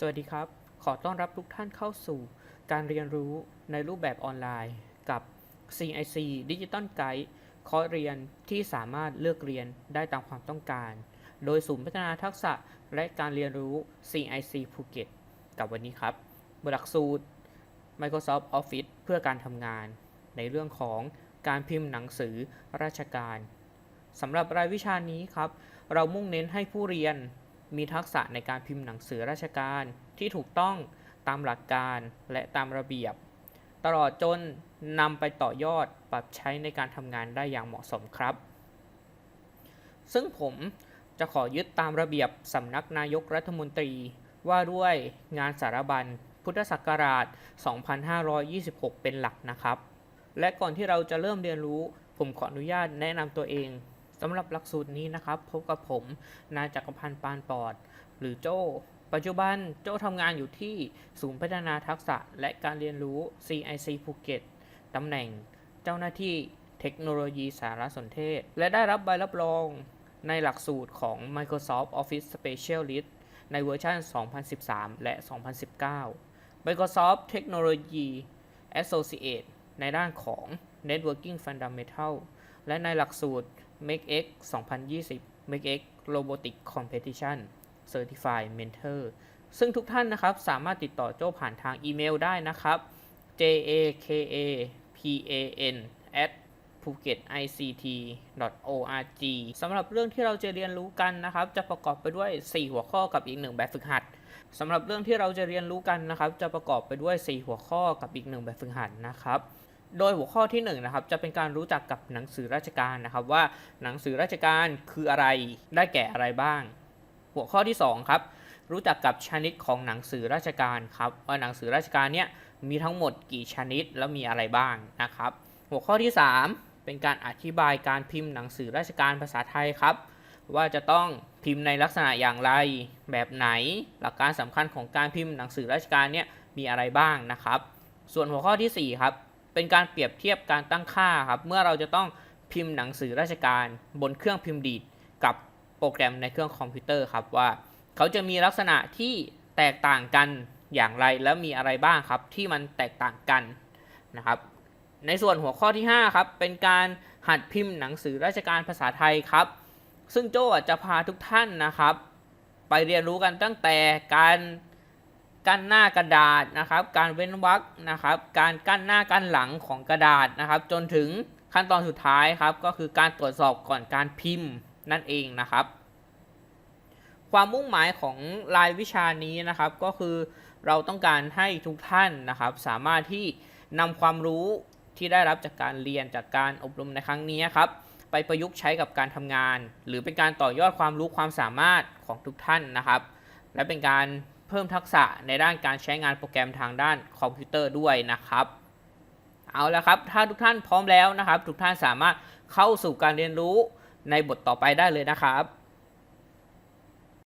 สวัสดีครับ ขอต้อนรับทุกท่านเข้าสู่การเรียนรู้ในรูปแบบออนไลน์กับ CIC Digital Guide คอร์สเรียนที่สามารถเลือกเรียนได้ตามความต้องการ โดยศูนย์พัฒนาทักษะและการเรียนรู้ CIC ภูเก็ตกับวันนี้ครับหลักสูตร Microsoft Office เพื่อการทำงาน ในเรื่องของการพิมพ์หนังสือราชการสำหรับรายวิชานี้ครับ เรามุ่งเน้นให้ผู้เรียน มีทักษะในการพิมพ์หนังสือราชการที่ถูกต้องตามหลักการและตามระเบียบ ตลอดจนนำไปต่อยอดปรับใช้ในการทำงานได้อย่างเหมาะสมครับ ซึ่งผมจะขอยึดตามระเบียบสำนักนายกรัฐมนตรี ว่าด้วยงานสารบัญพุทธศักราช 2526 เป็นหลักนะครับ และก่อนที่เราจะเริ่มเรียนรู้ ผมขออนุญาตแนะนำตัวเอง สำหรับหลักสูตรนี้นะครับ พบกับผมนายจักรพันธ์ปานปอด หรือโจปัจจุบันโจทำงานอยู่ที่ศูนย์พัฒนาทักษะและการเรียนรู้ CIC ภูเก็ตตำแหน่งเจ้าหน้าที่เทคโนโลยีสารสนเทศ และได้รับใบรับรองในหลักสูตรของ Microsoft Office Specialist ในเวอร์ชัน 2013 และ 2019 Microsoft Technology Associate ในด้านของ Networking Fundamental และในหลักสูตร MakeX 2020 MakeX Robotic Competition Certified Mentor ซึ่งทุกท่านนะครับสามารถติดต่อโจ้ผ่านทางอีเมลได้นะครับ j a k a p a n at phuketict.org สำหรับเรื่องที่เราจะเรียนรู้กันนะครับ จะประกอบไปด้วย 4 หัวข้อกับอีก 1 แบบฝึกหัดสำหรับเรื่องที่เราจะเรียนรู้กันนะครับ จะประกอบไปด้วย 4 หัวข้อกับอีก 1 แบบฝึกหัดนะครับ โดยหัวข้อที่1นนะครับจะเป็นการรู้จักกับหนังสือราชการนะครับ ว่าหนังสือราชการคืออะไรได้แก่อะไรบ้าง หัวข้อที่2ครับรู้จักกับชนิดของหนังสือราชการครับว่าหนังสือราชการเนี่ยมีทั้งหมดกี่ชนิดแล้วมีอะไรบ้างนะครับ หัวข้อที่ 3 เป็นการอธิบายการพิมพ์หนังสือราชการภาษาไทยครับ ว่าจะต้องพิมพ์ในลักษณะอย่างไรแบบไหน หลักการสำคัญของการพิมพ์หนังสือราชการเนี่ยมีอะไรบ้างนะครับ ส่วนหัวข้อทีสี่4ครับ เป็นการเปรียบเทียบการตั้งค่าครับ เมื่อเราจะต้องพิมพ์หนังสือราชการ บนเครื่องพิมพ์ดีดกับโปรแกรมในเครื่องคอมพิวเตอร์ครับว่าเขาจะมีลักษณะที่แตกต่างกันอย่างไรแล้วมีอะไรบ้างครับ ที่มันแตกต่างกันนะครับ ในส่วนหัวข้อที่5ครับเป็นการหัดพิมพ์หนังสือราชการภาษาไทยครับ ซึ่งโจ้จะพาทุกท่านนะครับ ไปเรียนรู้กันตั้งแต่การ กั้นหน้ากระดาษนะครับ การเว้นวรรคนะครับ การกั้นหน้ากั้นหลังของกระดาษนะครับ จนถึงขั้นตอนสุดท้ายครับ ก็คือการตรวจสอบก่อนการพิมพ์นั่นเองนะครับ ความมุ่งหมายของรายวิชานี้นะครับ ก็คือเราต้องการให้ทุกท่านนะครับ สามารถที่นำความรู้ที่ได้รับจากการเรียนจากการอบรมในครั้งนี้ครับ ไปประยุกต์ใช้กับการทำงาน หรือเป็นการต่อยอดความรู้ความสามารถของทุกท่านนะครับ และเป็นการ เพิ่มทักษะในด้านการใช้งานโปรแกรมทางด้านคอมพิวเตอร์ด้วยนะครับ เอาละครับ ถ้าทุกท่านพร้อมแล้วนะครับ ทุกท่านสามารถเข้าสู่การเรียนรู้ในบทต่อไปได้เลยนะครับ